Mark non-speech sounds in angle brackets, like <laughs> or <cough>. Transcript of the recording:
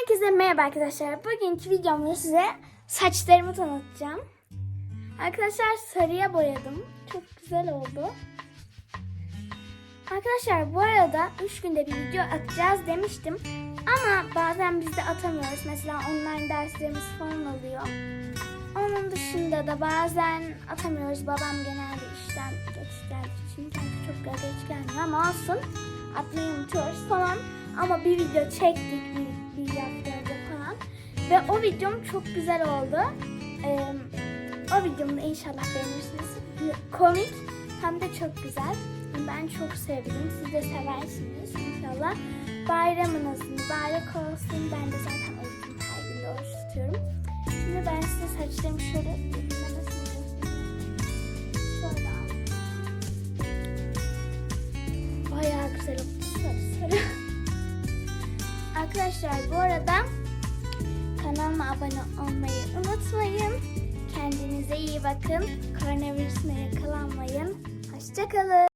Herkese merhaba arkadaşlar. Bugünkü videomda size saçlarımı tanıtacağım. Arkadaşlar sarıya boyadım. Çok güzel oldu. Arkadaşlar bu arada 3 günde bir video atacağız demiştim. Ama bazen biz de atamıyoruz. Mesela online derslerimiz falan oluyor. Onun dışında da bazen atamıyoruz. Babam genelde işten geç geldiği için kendisi çok geç gelmiyor ama olsun. Atmayı unutuyoruz falan. Ama bir video çektik Ve o videom çok güzel oldu. Ee, o videomu inşallah beğenirsiniz. Komik hem de çok güzel. Ben çok sevdim. Siz de seversiniz inşallah. Bayramınız mübarek olsun. Ben de zaten orucum her gün oruç tutuyorum. Şimdi ben size saçlarımı şöyle. Şöyle. Bayağı güzel oldu sarı. <laughs> Arkadaşlar bu arada kanalıma abone olmayı unutmayın. Kendinize iyi bakın. Koronavirüsüne yakalanmayın. Hoşçakalın.